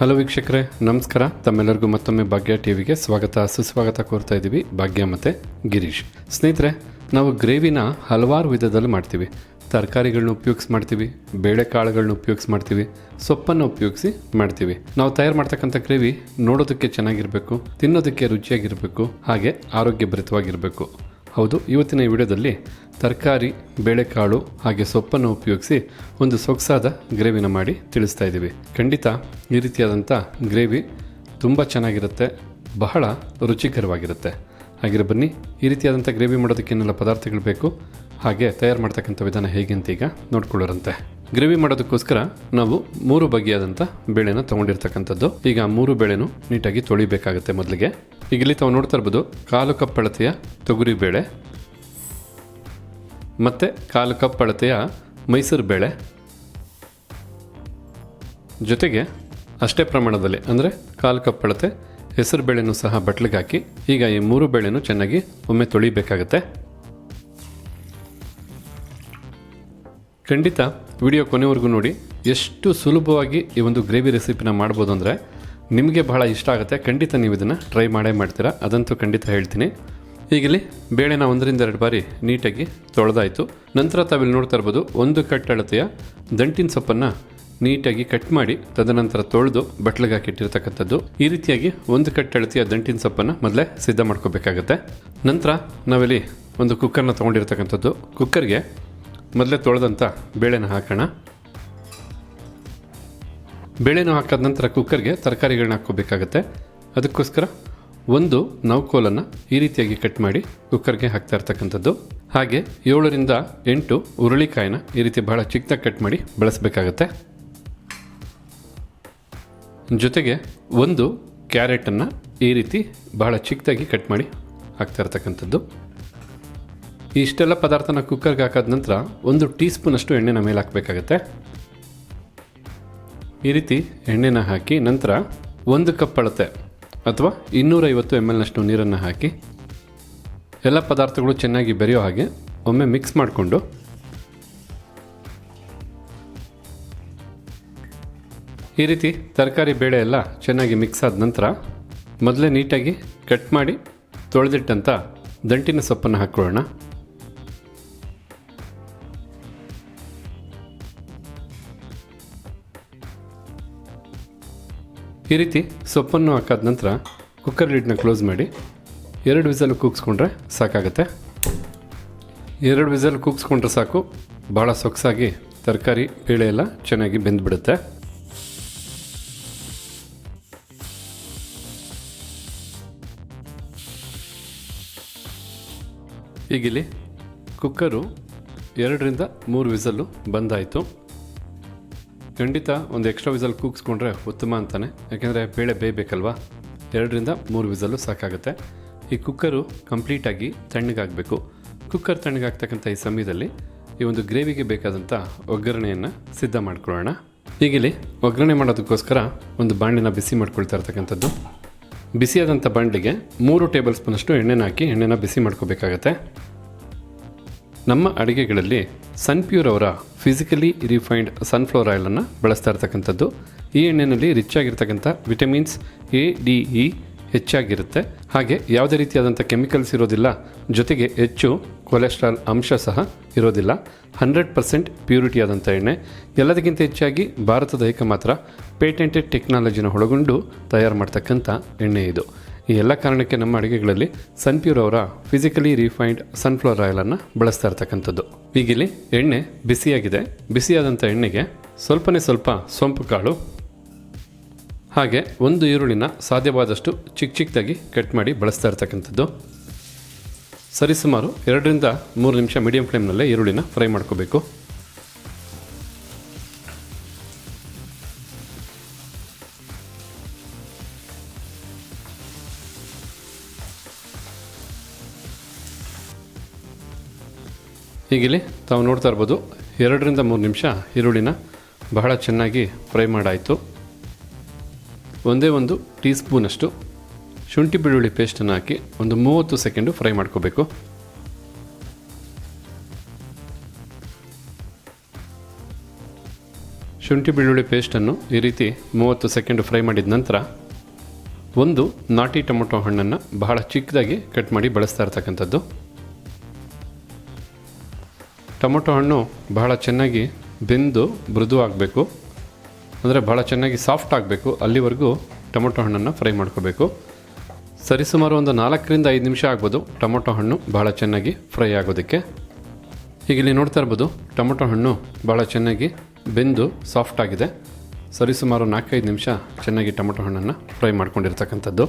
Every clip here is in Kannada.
ಹಲೋ ವೀಕ್ಷಕರೇ, ನಮಸ್ಕಾರ. ತಮ್ಮೆಲ್ಲರಿಗೂ ಮತ್ತೊಮ್ಮೆ ಭಾಗ್ಯ ಟಿವಿಗೆ ಸ್ವಾಗತ. ಸುಸ್ವಾಗತ ಕೋರ್ತಾ ಇದ್ದೀವಿ ಭಾಗ್ಯ ಮತ್ತು ಗಿರೀಶ್. ಸ್ನೇಹಿತರೆ, ನಾವು ಗ್ರೇವಿನ ಹಲವಾರು ವಿಧದಲ್ಲಿ ಮಾಡ್ತೀವಿ. ತರಕಾರಿಗಳನ್ನ ಉಪಯೋಗಿಸಿ ಮಾಡ್ತೀವಿ, ಬೇಳೆಕಾಳುಗಳನ್ನ ಉಪಯೋಗಿಸಿ ಮಾಡ್ತೀವಿ, ಸೊಪ್ಪನ್ನು ಉಪಯೋಗಿಸಿ ಮಾಡ್ತೀವಿ. ನಾವು ತಯಾರು ಮಾಡ್ತಕ್ಕಂಥ ಗ್ರೇವಿ ನೋಡೋದಕ್ಕೆ ಚೆನ್ನಾಗಿರಬೇಕು, ತಿನ್ನೋದಕ್ಕೆ ರುಚಿಯಾಗಿರಬೇಕು, ಹಾಗೆ ಆರೋಗ್ಯಭರಿತವಾಗಿರಬೇಕು. ಹೌದು, ಇವತ್ತಿನ ವಿಡಿಯೋದಲ್ಲಿ ತರಕಾರಿ, ಬೇಳೆಕಾಳು ಹಾಗೆ ಸೊಪ್ಪನ್ನು ಉಪಯೋಗಿಸಿ ಒಂದು ಸೊಗಸಾದ ಗ್ರೇವಿನ ಮಾಡಿ ತಿಳಿಸ್ತಾ ಇದ್ದೀವಿ. ಖಂಡಿತ ಈ ರೀತಿಯಾದಂಥ ಗ್ರೇವಿ ತುಂಬ ಚೆನ್ನಾಗಿರುತ್ತೆ, ಬಹಳ ರುಚಿಕರವಾಗಿರುತ್ತೆ. ಹಾಗಿರೋ ಬನ್ನಿ, ಈ ರೀತಿಯಾದಂಥ ಗ್ರೇವಿ ಮಾಡೋದಕ್ಕೆ ಏನೆಲ್ಲ ಪದಾರ್ಥಗಳು ಬೇಕು, ಹಾಗೆ ತಯಾರು ಮಾಡ್ತಕ್ಕಂಥ ವಿಧಾನ ಹೇಗೆ ಈಗ ನೋಡ್ಕೊಳ್ಳೋರಂತೆ. ಗ್ರೇವಿ ಮಾಡೋದಕ್ಕೋಸ್ಕರ ನಾವು ಮೂರು ಬಗೆಯಾದಂಥ ಬೇಳೆನ ತೊಗೊಂಡಿರ್ತಕ್ಕಂಥದ್ದು. ಈಗ ಮೂರು ಬೇಳೆನೂ ನೀಟಾಗಿ ತೊಳಿಬೇಕಾಗುತ್ತೆ ಮೊದಲಿಗೆ. ಈಗ ಇಲ್ಲಿ ತಾವು ನೋಡ್ತಾ ಇರ್ಬೋದು, ಕಾಲು ಕಪ್ ಅಳತೆಯ ತೊಗರಿ ಬೇಳೆ, ಮತ್ತು ಕಾಲು ಕಪ್ ಅಳತೆಯ ಮೈಸೂರು ಬೇಳೆ. ಜೊತೆಗೆ ಅಷ್ಟೇ ಪ್ರಮಾಣದಲ್ಲಿ, ಅಂದರೆ ಕಾಲು ಕಪ್ ಅಳತೆ, ಹೆಸರು ಬೇಳೆನೂ ಸಹ ಬಟ್ಲಿಗೆ ಹಾಕಿ, ಈಗ ಈ ಮೂರು ಬೇಳೆನೂ ಚೆನ್ನಾಗಿ ಒಮ್ಮೆ ತೊಳಿಬೇಕಾಗತ್ತೆ. ಖಂಡಿತ ವಿಡಿಯೋ ಕೊನೆವರೆಗೂ ನೋಡಿ, ಎಷ್ಟು ಸುಲಭವಾಗಿ ಈ ಒಂದು ಗ್ರೇವಿ ರೆಸಿಪಿನ ಮಾಡ್ಬೋದು ಅಂದರೆ ನಿಮಗೆ ಬಹಳ ಇಷ್ಟ ಆಗುತ್ತೆ, ಖಂಡಿತ ನೀವು ಇದನ್ನು ಟ್ರೈ ಮಾಡೇ ಮಾಡ್ತೀರಾ. ಅದಂತೂ ಖಂಡಿತ ಹೇಳ್ತೀನಿ. ಈಗಲಿ, ಬೇಳೆನ ಒಂದರಿಂದ ಎರಡು ಬಾರಿ ನೀಟಾಗಿ ತೊಳೆದಾಯಿತು. ನಂತರ ತಾವಿಲ್ಲಿ ನೋಡ್ತಾ ಇರ್ಬೋದು, ಒಂದು ಕಟ್ ಅಳತೆಯ ದಂಟಿನ ಸೊಪ್ಪನ್ನು ನೀಟಾಗಿ ಕಟ್ ಮಾಡಿ, ತದನಂತರ ತೊಳೆದು ಬಟ್ಲಿಗೆ ಹಾಕಿಟ್ಟಿರ್ತಕ್ಕಂಥದ್ದು. ಈ ರೀತಿಯಾಗಿ ಒಂದು ಕಟ್ ಅಳತೆಯ ದಂಟಿನ ಸೊಪ್ಪನ್ನು ಮೊದಲೇ ಸಿದ್ಧ ಮಾಡ್ಕೋಬೇಕಾಗತ್ತೆ. ನಂತರ ನಾವಿಲ್ಲಿ ಒಂದು ಕುಕ್ಕರ್ನ ತೊಗೊಂಡಿರ್ತಕ್ಕಂಥದ್ದು. ಕುಕ್ಕರ್ಗೆ ಮೊದಲೇ ತೊಳೆದಂಥ ಬೇಳೆನ ಹಾಕೋಣ. ಬೇಳೆನೂ ಹಾಕಾದ ನಂತರ ಕುಕ್ಕರ್ಗೆ ತರಕಾರಿಗಳನ್ನ ಹಾಕ್ಕೋಬೇಕಾಗತ್ತೆ. ಅದಕ್ಕೋಸ್ಕರ ಒಂದು ನೌಕೋಲನ್ನು ಈ ರೀತಿಯಾಗಿ ಕಟ್ ಮಾಡಿ ಕುಕ್ಕರ್ಗೆ ಹಾಕ್ತಾ ಇರ್ತಕ್ಕಂಥದ್ದು. ಹಾಗೆ ಏಳರಿಂದ ಎಂಟು ಹುರುಳಿಕಾಯಿನ ಈ ರೀತಿ ಬಹಳ ಚಿಕ್ಕದಾಗಿ ಕಟ್ ಮಾಡಿ ಬಳಸಬೇಕಾಗತ್ತೆ. ಜೊತೆಗೆ ಒಂದು ಕ್ಯಾರೆಟನ್ನು ಈ ರೀತಿ ಬಹಳ ಚಿಕ್ಕದಾಗಿ ಕಟ್ ಮಾಡಿ ಹಾಕ್ತಾ ಇರ್ತಕ್ಕಂಥದ್ದು. ಇಷ್ಟೆಲ್ಲ ಪದಾರ್ಥನ ಕುಕ್ಕರ್ಗೆ ಹಾಕಾದ ನಂತರ ಒಂದು ಟೀ ಸ್ಪೂನಷ್ಟು ಎಣ್ಣೆನ ಮೇಲೆ ಹಾಕಬೇಕಾಗತ್ತೆ. ಈ ರೀತಿ ಎಣ್ಣೆನ ಹಾಕಿ ನಂತರ ಒಂದು ಕಪ್ ಅಳತೆ ಅಥವಾ ಇನ್ನೂರೈವತ್ತು ಎಂ ಎಲ್ನಷ್ಟು ನೀರನ್ನು ಹಾಕಿ ಎಲ್ಲ ಪದಾರ್ಥಗಳು ಚೆನ್ನಾಗಿ ಬೆರೆಯೋ ಹಾಗೆ ಒಮ್ಮೆ ಮಿಕ್ಸ್ ಮಾಡಿಕೊಂಡು ಈ ರೀತಿ ತರಕಾರಿ ಬೇಳೆ ಎಲ್ಲ ಚೆನ್ನಾಗಿ ಮಿಕ್ಸ್ ಆದ ನಂತರ ಮೊದಲೇ ನೀಟಾಗಿ ಕಟ್ ಮಾಡಿ ತೊಳೆದಿಟ್ಟಂಥ ದಂಟಿನ ಸೊಪ್ಪನ್ನು ಹಾಕ್ಕೊಳ್ಳೋಣ. ಈ ರೀತಿ ಸೊಪ್ಪನ್ನು ಹಾಕಾದ ನಂತರ ಕುಕ್ಕರ್ ಲಿಡ್ನ ಕ್ಲೋಸ್ ಮಾಡಿ ಎರಡು ವಿಸಲ್ ಕೂಗಿಸ್ಕೊಂಡ್ರೆ ಸಾಕಾಗುತ್ತೆ. ಎರಡು ವಿಸಲ್ ಕೂಗಿಸ್ಕೊಂಡ್ರೆ ಸಾಕು. ಭಾಳ ಸೊಗಸಾಗಿ ತರಕಾರಿ ಬೇಳೆ ಎಲ್ಲ ಚೆನ್ನಾಗಿ ಬೆಂದ್ಬಿಡುತ್ತೆ. ಈಗಿಲ್ಲಿ ಕುಕ್ಕರು ಎರಡರಿಂದ ಮೂರು ವಿಸಲ್ಲು ಬಂದಾಯಿತು. ಖಂಡಿತ ಒಂದು ಎಕ್ಸ್ಟ್ರಾ ವಿಸಲ್ ಕೂಗಿಸ್ಕೊಂಡ್ರೆ ಉತ್ತಮ ಅಂತಾನೆ. ಯಾಕೆಂದರೆ ಬೇಳೆ ಬೇಯಬೇಕಲ್ವಾ? ಎರಡರಿಂದ ಮೂರು ವಿಸಲ್ಲು ಸಾಕಾಗುತ್ತೆ. ಈ ಕುಕ್ಕರು ಕಂಪ್ಲೀಟಾಗಿ ತಣ್ಣಗಾಗಬೇಕು. ಕುಕ್ಕರ್ ತಣ್ಣಗಾಗ್ತಕ್ಕಂಥ ಈ ಸಮಯದಲ್ಲಿ ಈ ಒಂದು ಗ್ರೇವಿಗೆ ಬೇಕಾದಂಥ ಒಗ್ಗರಣೆಯನ್ನು ಸಿದ್ಧ ಮಾಡ್ಕೊಳ್ಳೋಣ. ಈಗಿಲ್ಲಿ ಒಗ್ಗರಣೆ ಮಾಡೋದಕ್ಕೋಸ್ಕರ ಒಂದು ಬಾಂಡಿನ ಬಿಸಿ ಮಾಡ್ಕೊಳ್ತಾ ಇರ್ತಕ್ಕಂಥದ್ದು. ಬಿಸಿಯಾದಂಥ ಬಾಂಡ್ಲಿಗೆ ಮೂರು ಟೇಬಲ್ ಸ್ಪೂನಷ್ಟು ಎಣ್ಣೆನ ಹಾಕಿ ಎಣ್ಣೆನ ಬಿಸಿ ಮಾಡ್ಕೋಬೇಕಾಗತ್ತೆ. ನಮ್ಮ ಅಡುಗೆಗಳಲ್ಲಿ ಸನ್ಪ್ಯೂರ್ ಅವರ ಫಿಸಿಕಲಿ ರಿಫೈನ್ಡ್ ಸನ್ಫ್ಲವರ್ ಆಯಿಲನ್ನು ಬಳಸ್ತಾ ಇರ್ತಕ್ಕಂಥದ್ದು. ಈ ಎಣ್ಣೆಯಲ್ಲಿ ರಿಚ್ ಆಗಿರ್ತಕ್ಕಂಥ ವಿಟಮಿನ್ಸ್ ಎ ಡಿ ಇ ಹೆಚ್ಚಾಗಿರುತ್ತೆ. ಹಾಗೆ ಯಾವುದೇ ರೀತಿಯಾದಂಥ ಕೆಮಿಕಲ್ಸ್ ಇರೋದಿಲ್ಲ. ಜೊತೆಗೆ ಹೆಚ್ಚು ಕೊಲೆಸ್ಟ್ರಾಲ್ ಅಂಶ ಸಹ ಇರೋದಿಲ್ಲ. ಹಂಡ್ರೆಡ್ ಪರ್ಸೆಂಟ್ ಪ್ಯೂರಿಟಿ ಆದಂಥ ಎಣ್ಣೆ. ಎಲ್ಲದಕ್ಕಿಂತ ಹೆಚ್ಚಾಗಿ ಭಾರತದ ಏಕಮಾತ್ರ ಪೇಟೆಂಟೆಡ್ ಟೆಕ್ನಾಲಜಿನ ಒಳಗೊಂಡು ತಯಾರು ಮಾಡ್ತಕ್ಕಂಥ ಎಣ್ಣೆ ಇದು. ಈ ಎಲ್ಲ ಕಾರಣಕ್ಕೆ ನಮ್ಮ ಅಡುಗೆಗಳಲ್ಲಿ ಸನ್ಪ್ಯೂರ್ ಅವರ ಫಿಸಿಕಲಿ ರಿಫೈನ್ಡ್ ಸನ್ಫ್ಲವರ್ ಆಯಿಲನ್ನು ಬಳಸ್ತಾ ಇರ್ತಕ್ಕಂಥದ್ದು. ಈಗಿಲ್ಲಿ ಎಣ್ಣೆ ಬಿಸಿಯಾಗಿದೆ. ಬಿಸಿಯಾದಂಥ ಎಣ್ಣೆಗೆ ಸ್ವಲ್ಪನೇ ಸ್ವಲ್ಪ ಸೊಂಪು ಕಾಳು, ಹಾಗೆ ಒಂದು ಈರುಳ್ಳಿನ ಸಾಧ್ಯವಾದಷ್ಟು ಚಿಕ್ಕ ಚಿಕ್ಕದಾಗಿ ಕಟ್ ಮಾಡಿ ಬಳಸ್ತಾ ಇರ್ತಕ್ಕಂಥದ್ದು. ಸರಿಸುಮಾರು ಎರಡರಿಂದ ಮೂರು ನಿಮಿಷ ಮೀಡಿಯಂ ಫ್ಲೇಮ್ನಲ್ಲೇ ಈರುಳ್ಳಿನ ಫ್ರೈ ಮಾಡ್ಕೋಬೇಕು. ಹೀಗಿಲ್ಲಿ ತಾವು ನೋಡ್ತಾ ಇರ್ಬೋದು, ಎರಡರಿಂದ ಮೂರು ನಿಮಿಷ ಈರುಳ್ಳಿನ ಬಹಳ ಚೆನ್ನಾಗಿ ಫ್ರೈ ಮಾಡಾಯಿತು. ಒಂದೇ ಒಂದು ಟೀ ಸ್ಪೂನಷ್ಟು ಶುಂಠಿ ಬೆಳ್ಳುಳ್ಳಿ ಪೇಸ್ಟನ್ನು ಹಾಕಿ ಒಂದು ಮೂವತ್ತು ಸೆಕೆಂಡು ಫ್ರೈ ಮಾಡ್ಕೋಬೇಕು. ಶುಂಠಿ ಬೆಳ್ಳುಳ್ಳಿ ಪೇಸ್ಟನ್ನು ಈ ರೀತಿ ಮೂವತ್ತು ಸೆಕೆಂಡು ಫ್ರೈ ಮಾಡಿದ ನಂತರ ಒಂದು ನಾಟಿ ಟೊಮೊಟೊ ಹಣ್ಣನ್ನು ಬಹಳ ಚಿಕ್ಕದಾಗಿ ಕಟ್ ಮಾಡಿ ಬಳಸ್ತಾ ಇರ್ತಕ್ಕಂಥದ್ದು. ಟೊಮೊಟೊ ಹಣ್ಣು ಬಹಳ ಚೆನ್ನಾಗಿ ಬೆಂದು ಮೃದು ಆಗಬೇಕು ಅಂದರೆ ಬಹಳ ಚೆನ್ನಾಗಿ ಸಾಫ್ಟ್ ಆಗಬೇಕು. ಅಲ್ಲಿವರೆಗೂ ಟೊಮೊಟೊ ಹಣ್ಣನ್ನು ಫ್ರೈ ಮಾಡ್ಕೋಬೇಕು. ಸರಿಸುಮಾರು ಒಂದು ನಾಲ್ಕರಿಂದ ಐದು ನಿಮಿಷ ಆಗ್ಬೋದು ಟೊಮೊಟೊ ಹಣ್ಣು ಬಹಳ ಚೆನ್ನಾಗಿ ಫ್ರೈ ಆಗೋದಕ್ಕೆ. ಈಗ ಇಲ್ಲಿ ನೋಡ್ತಾ ಇರ್ಬೋದು, ಟೊಮೊಟೊ ಹಣ್ಣು ಭಾಳ ಚೆನ್ನಾಗಿ ಬೆಂದು ಸಾಫ್ಟ್ ಆಗಿದೆ. ಸರಿಸುಮಾರು ನಾಲ್ಕೈದು ನಿಮಿಷ ಚೆನ್ನಾಗಿ ಟೊಮೊಟೊ ಹಣ್ಣನ್ನು ಫ್ರೈ ಮಾಡ್ಕೊಂಡಿರ್ತಕ್ಕಂಥದ್ದು.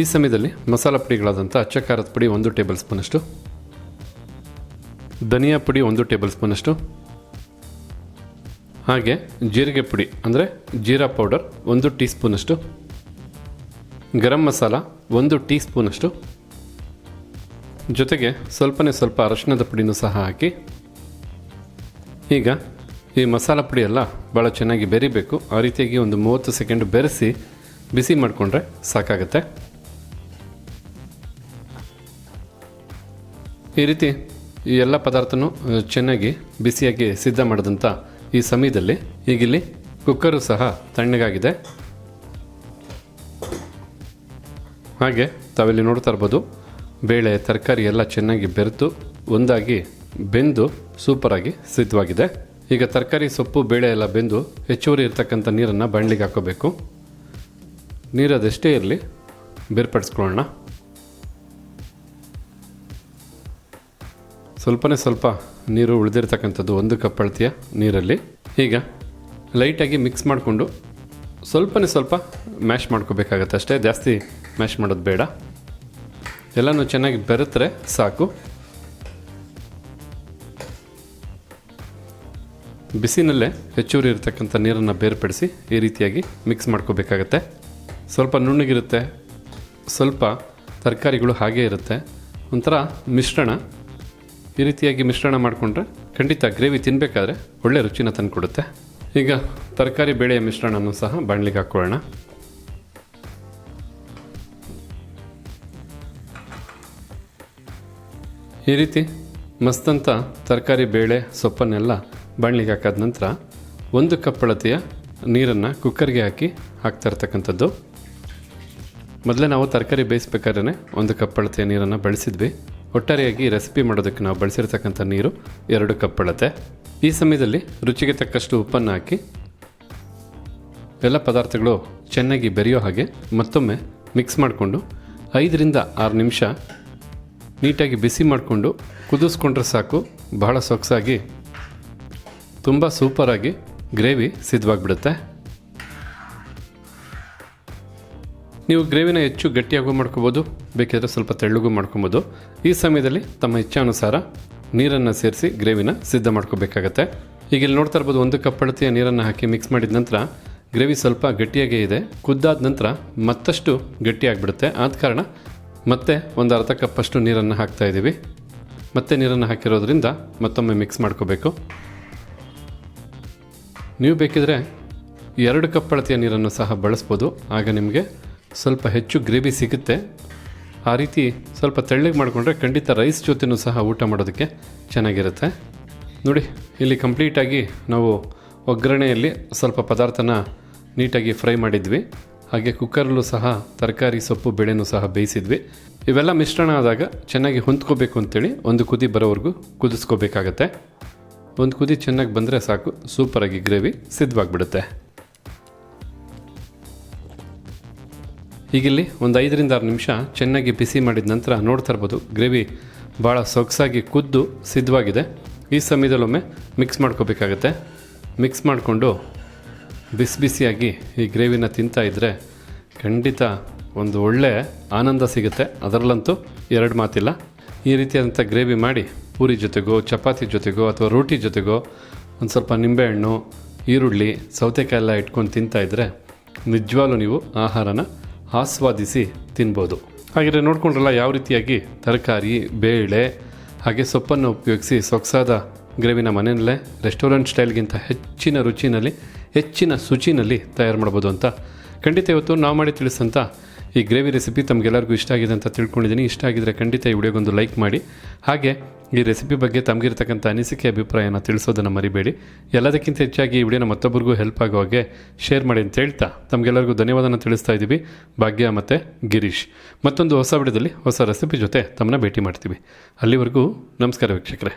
ಈ ಸಮಯದಲ್ಲಿ ಮಸಾಲ ಪುಡಿಗಳಾದಂಥ ಅಚ್ಚ ಖಾರದ ಪುಡಿ ಒಂದು ಟೇಬಲ್ ಸ್ಪೂನಷ್ಟು ಧನಿಯಾ ಪುಡಿ ಒಂದು ಟೇಬಲ್ ಸ್ಪೂನಷ್ಟು ಹಾಗೆ ಜೀರಿಗೆ ಪುಡಿ, ಅಂದರೆ ಜೀರಾ ಪೌಡರ್ ಒಂದು ಟೀ ಸ್ಪೂನಷ್ಟು ಗರಂ ಮಸಾಲ ಒಂದು ಟೀ ಸ್ಪೂನಷ್ಟು ಜೊತೆಗೆ ಸ್ವಲ್ಪನೇ ಸ್ವಲ್ಪ ಅರಶಿಣದ ಪುಡಿನೂ ಸಹ ಹಾಕಿ. ಈಗ ಈ ಮಸಾಲ ಪುಡಿ ಎಲ್ಲ ಭಾಳ ಚೆನ್ನಾಗಿ ಬೆರಿಬೇಕು. ಆ ರೀತಿಯಾಗಿ ಒಂದು ಮೂವತ್ತು ಸೆಕೆಂಡ್ ಬೆರೆಸಿ ಬಿಸಿ ಮಾಡಿಕೊಂಡ್ರೆ ಸಾಕಾಗುತ್ತೆ. ಈ ರೀತಿ ಈ ಎಲ್ಲ ಪದಾರ್ಥನೂ ಚೆನ್ನಾಗಿ, ಬಿಸಿಯಾಗಿ ಸಿದ್ಧ ಮಾಡಿದಂಥ ಈ ಸಮಯದಲ್ಲಿ ಈಗಿಲ್ಲಿ ಕುಕ್ಕರು ಸಹ ತಣ್ಣಗಾಗಿದೆ. ಹಾಗೆ ತಾವಿಲ್ಲಿ ನೋಡ್ತಾ ಇರ್ಬೋದು, ಬೇಳೆ, ತರಕಾರಿ ಎಲ್ಲ ಚೆನ್ನಾಗಿ ಬೆರೆತು, ಒಂದಾಗಿ ಬೆಂದು ಸೂಪರಾಗಿ ಸಿದ್ಧವಾಗಿದೆ. ಈಗ ತರಕಾರಿ, ಸೊಪ್ಪು, ಬೇಳೆ ಎಲ್ಲ ಬೆಂದು ಹೆಚ್ಚುವರಿ ಇರ್ತಕ್ಕಂಥ ನೀರನ್ನು ಬಾಣಲಿಗೆ ಹಾಕೋಬೇಕು. ನೀರು ಅದೆಷ್ಟೇ ಇರಲಿ, ಬೇರ್ಪಡಿಸ್ಕೊಳ್ಳೋಣ. ಸ್ವಲ್ಪನೇ ಸ್ವಲ್ಪ ನೀರು ಉಳಿದಿರ್ತಕ್ಕಂಥದ್ದು ಒಂದು ಕಪ್ ಅಳತೆಯ ನೀರಲ್ಲಿ. ಈಗ ಲೈಟಾಗಿ ಮಿಕ್ಸ್ ಮಾಡಿಕೊಂಡು ಸ್ವಲ್ಪನೇ ಸ್ವಲ್ಪ ಮ್ಯಾಶ್ ಮಾಡ್ಕೋಬೇಕಾಗತ್ತೆ ಅಷ್ಟೇ, ಜಾಸ್ತಿ ಮ್ಯಾಶ್ ಮಾಡೋದು ಬೇಡ. ಎಲ್ಲನೂ ಚೆನ್ನಾಗಿ ಬೆರೆತರೆ ಸಾಕು. ಬಿಸಿನಲ್ಲೇ ಹೆಚ್ಚುವರಿ ಇರತಕ್ಕಂಥ ನೀರನ್ನು ಬೇರ್ಪಡಿಸಿ ಈ ರೀತಿಯಾಗಿ ಮಿಕ್ಸ್ ಮಾಡ್ಕೋಬೇಕಾಗತ್ತೆ. ಸ್ವಲ್ಪ ನುಣ್ಣಗಿರುತ್ತೆ, ಸ್ವಲ್ಪ ತರಕಾರಿಗಳು ಹಾಗೇ ಇರುತ್ತೆ. ಒಂಥರ ಮಿಶ್ರಣ ಈ ರೀತಿಯಾಗಿ ಮಿಶ್ರಣ ಮಾಡಿಕೊಂಡ್ರೆ ಖಂಡಿತ ಗ್ರೇವಿ ತಿನ್ನಬೇಕಾದ್ರೆ ಒಳ್ಳೆ ರುಚಿನ ತಂದುಕೊಡುತ್ತೆ ಈಗ ತರಕಾರಿ ಬೇಳೆಯ ಮಿಶ್ರಣನೂ ಸಹ ಬಾಣಲಿಗೆ ಹಾಕ್ಕೊಳ್ಳೋಣ. ಈ ರೀತಿ ಮಸ್ತಂತ ತರಕಾರಿ ಬೇಳೆ ಸೊಪ್ಪನ್ನೆಲ್ಲ ಬಾಣಲಿಗೆ ಹಾಕಾದ ನಂತರ ಒಂದು ಕಪ್ ಅಳತೆಯ ನೀರನ್ನು ಕುಕ್ಕರ್ಗೆ ಹಾಕಿ ಹಾಕ್ತಾ ಇರ್ತಕ್ಕಂಥದ್ದು. ಮೊದಲೇ ನಾವು ತರಕಾರಿ ಬೇಯಿಸ್ಬೇಕಾದ್ರೆ ಒಂದು ಕಪ್ ಅಳತೆಯ ನೀರನ್ನು ಬಳಸಿದ್ವಿ. ಒಟ್ಟಾರೆಯಾಗಿ ರೆಸಿಪಿ ಮಾಡೋದಕ್ಕೆ ನಾವು ಬಳಸಿರ್ತಕ್ಕಂಥ ನೀರು, ಎರಡು ಕಪ್ ಬಳತೆ ಈ ಸಮಯದಲ್ಲಿ ರುಚಿಗೆ ತಕ್ಕಷ್ಟು ಉಪ್ಪನ್ನು ಹಾಕಿ. ಎಲ್ಲ ಪದಾರ್ಥಗಳು ಚೆನ್ನಾಗಿ ಬೆರೆಯೋ ಹಾಗೆ ಮತ್ತೊಮ್ಮೆ ಮಿಕ್ಸ್ ಮಾಡಿಕೊಂಡು ಐದರಿಂದ ಆರು ನಿಮಿಷ ನೀಟಾಗಿ ಬಿಸಿ ಮಾಡಿಕೊಂಡು ಕುದಿಸ್ಕೊಂಡ್ರೆ ಸಾಕು, ಬಹಳ ಸೊಗಸಾಗಿ, ತುಂಬ ಸೂಪರಾಗಿ ಗ್ರೇವಿ ಸಿದ್ಧವಾಗಿಬಿಡುತ್ತೆ. ನೀವು ಗ್ರೇವಿನ ಹೆಚ್ಚು ಗಟ್ಟಿಯಾಗೂ ಮಾಡ್ಕೋಬೋದು, ಬೇಕಿದ್ರೆ ಸ್ವಲ್ಪ ತೆಳ್ಳಗೂ ಮಾಡ್ಕೊಬೋದು. ಈ ಸಮಯದಲ್ಲಿ ತಮ್ಮ ಇಚ್ಛಾನುಸಾರ ನೀರನ್ನು ಸೇರಿಸಿ ಗ್ರೇವಿನ ಸಿದ್ಧ ಮಾಡ್ಕೋಬೇಕಾಗತ್ತೆ. ಈಗ ಇಲ್ಲಿ ನೋಡ್ತಾ ಇರ್ಬೋದು, ಒಂದು ಕಪ್ ಅಳತೆಯ ನೀರನ್ನು ಹಾಕಿ ಮಿಕ್ಸ್ ಮಾಡಿದ ನಂತರ ಗ್ರೇವಿ ಸ್ವಲ್ಪ ಗಟ್ಟಿಯಾಗೇ ಇದೆ. ಕುದ್ದಾದ ನಂತರ ಮತ್ತಷ್ಟು ಗಟ್ಟಿಯಾಗಿಬಿಡುತ್ತೆ. ಆದ ಕಾರಣ ಮತ್ತೆ ಒಂದು ಅರ್ಧ ಕಪ್ಪಷ್ಟು ನೀರನ್ನು ಹಾಕ್ತಾ ಇದ್ದೀವಿ. ಮತ್ತೆ ನೀರನ್ನು ಹಾಕಿರೋದ್ರಿಂದ ಮತ್ತೊಮ್ಮೆ ಮಿಕ್ಸ್ ಮಾಡ್ಕೋಬೇಕು. ನೀವು ಬೇಕಿದ್ರೆ ಎರಡು ಕಪ್ ಅಳತೆಯ ನೀರನ್ನು ಸಹ ಬಳಸ್ಬೋದು. ಆಗ ನಿಮಗೆ ಸ್ವಲ್ಪ ಹೆಚ್ಚು ಗ್ರೇವಿ ಸಿಗುತ್ತೆ. ಆ ರೀತಿ ಸ್ವಲ್ಪ ತೆಳ್ಳಗೆ ಮಾಡಿಕೊಂಡ್ರೆ ಖಂಡಿತ ರೈಸ್ ಜೊತೆನೂ ಸಹ ಊಟ ಮಾಡೋದಕ್ಕೆ ಚೆನ್ನಾಗಿರುತ್ತೆ. ನೋಡಿ, ಇಲ್ಲಿ ಕಂಪ್ಲೀಟಾಗಿ ನಾವು ಒಗ್ಗರಣೆಯಲ್ಲಿ ಸ್ವಲ್ಪ ಪದಾರ್ಥನ ನೀಟಾಗಿ ಫ್ರೈ ಮಾಡಿದ್ವಿ. ಹಾಗೆ ಕುಕ್ಕರಲ್ಲೂ ಸಹ ತರಕಾರಿ, ಸೊಪ್ಪು, ಬೆಳೆನೂ ಸಹ ಬೇಯಿಸಿದ್ವಿ. ಇವೆಲ್ಲ ಮಿಶ್ರಣ ಆದಾಗ ಚೆನ್ನಾಗಿ ಹೊಂದ್ಕೋಬೇಕು ಅಂತೇಳಿ ಒಂದು ಕುದಿ ಬರೋವರೆಗೂ ಕುದಿಸ್ಕೋಬೇಕಾಗತ್ತೆ. ಒಂದು ಕುದಿ ಚೆನ್ನಾಗಿ ಬಂದರೆ ಸಾಕು, ಸೂಪರಾಗಿ ಗ್ರೇವಿ ಸಿದ್ಧವಾಗಿಬಿಡುತ್ತೆ. ಈಗಿಲ್ಲಿ ಒಂದು ಐದರಿಂದ ಆರು ನಿಮಿಷ ಚೆನ್ನಾಗಿ ಬಿಸಿ ಮಾಡಿದ ನಂತರ ನೋಡ್ತಾ ಇರ್ಬೋದು. ಗ್ರೇವಿ ಭಾಳ ಸೊಗಸಾಗಿ ಕುದ್ದು ಸಿದ್ಧವಾಗಿದೆ. ಈ ಸಮಯದಲ್ಲೊಮ್ಮೆ ಮಿಕ್ಸ್ ಮಾಡ್ಕೋಬೇಕಾಗತ್ತೆ. ಮಿಕ್ಸ್ ಮಾಡಿಕೊಂಡು ಬಿಸಿ ಬಿಸಿಯಾಗಿ ಈ ಗ್ರೇವಿನ ತಿಂತಾ ಇದ್ದರೆ ಖಂಡಿತ ಒಂದು ಒಳ್ಳೆ ಆನಂದ ಸಿಗುತ್ತೆ. ಅದರಲ್ಲಂತೂ ಎರಡು ಮಾತಿಲ್ಲ. ಈ ರೀತಿಯಾದಂಥ ಗ್ರೇವಿ ಮಾಡಿ ಪೂರಿ ಜೊತೆಗೋ, ಚಪಾತಿ ಜೊತೆಗೋ ಅಥವಾ ರೋಟಿ ಜೊತೆಗೋ ಒಂದು ಸ್ವಲ್ಪ ನಿಂಬೆಹಣ್ಣು, ಈರುಳ್ಳಿ ಸೌತೆಕಾಯಿ ಎಲ್ಲ ಇಟ್ಕೊಂಡು ತಿಂತಾ ಇದ್ದರೆ ನಿಜವಾಗ್ಲೂ ನೀವು ಆಹಾರನ ಆಸ್ವಾದಿಸಿ ತಿನ್ಬೋದು. ಹಾಗೆ ನೋಡಿಕೊಂಡ್ರಲ್ಲ ಯಾವ ರೀತಿಯಾಗಿ ತರಕಾರಿ, ಬೇಳೆ, ಹಾಗೆ ಸೊಪ್ಪನ್ನು ಉಪಯೋಗಿಸಿ ಸೊಗಸಾದ ಗ್ರೇವಿನ ಮನೆಯಲ್ಲೇ ರೆಸ್ಟೋರೆಂಟ್ ಸ್ಟೈಲ್ಗಿಂತ ಹೆಚ್ಚಿನ ರುಚಿನಲ್ಲಿ, ಹೆಚ್ಚಿನ ಶುಚಿನಲ್ಲಿ ತಯಾರು ಮಾಡ್ಬೋದು ಅಂತ ಖಂಡಿತ ಇವತ್ತು ನಾವು ಮಾಡಿ ತಿಳಿಸಂತ ಈ ಗ್ರೇವಿ ರೆಸಿಪಿ ತಮಗೆಲ್ಲರಿಗೂ ಇಷ್ಟ ಆಗಿದೆ ಅಂತ ತಿಳ್ಕೊಂಡಿದ್ದೀನಿ. ಇಷ್ಟ ಆಗಿದ್ರೆ ಖಂಡಿತ ಈ ವಿಡಿಯೋಗೊಂದು ಲೈಕ್ ಮಾಡಿ. ಹಾಗೆ ಈ ರೆಸಿಪಿ ಬಗ್ಗೆ ತಮಗಿರ್ತಕ್ಕಂಥ ಅನಿಸಿಕೆ, ಅಭಿಪ್ರಾಯನ ತಿಳಿಸೋದನ್ನು ಮರಿಬೇಡಿ. ಎಲ್ಲದಕ್ಕಿಂತ ಹೆಚ್ಚಾಗಿ ಈ ವಿಡಿಯೋನ ಮತ್ತೊಬ್ಬರಿಗೂ ಹೆಲ್ಪ್ ಆಗೋ ಹಾಗೆ ಶೇರ್ ಮಾಡಿ ಅಂತ ಹೇಳ್ತಾ ತಮಗೆಲ್ಲರಿಗೂ ಧನ್ಯವಾದನ ತಿಳಿಸ್ತಾ ಇದ್ದೀವಿ. ಭಾಗ್ಯ ಮತ್ತು ಗಿರೀಶ್. ಮತ್ತೊಂದು ಹೊಸ ವಿಡಿಯೋದಲ್ಲಿ ಹೊಸ ರೆಸಿಪಿ ಜೊತೆ ತಮ್ಮನ್ನ ಭೇಟಿ ಮಾಡ್ತೀವಿ. ಅಲ್ಲಿವರೆಗೂ ನಮಸ್ಕಾರ ವೀಕ್ಷಕರೇ.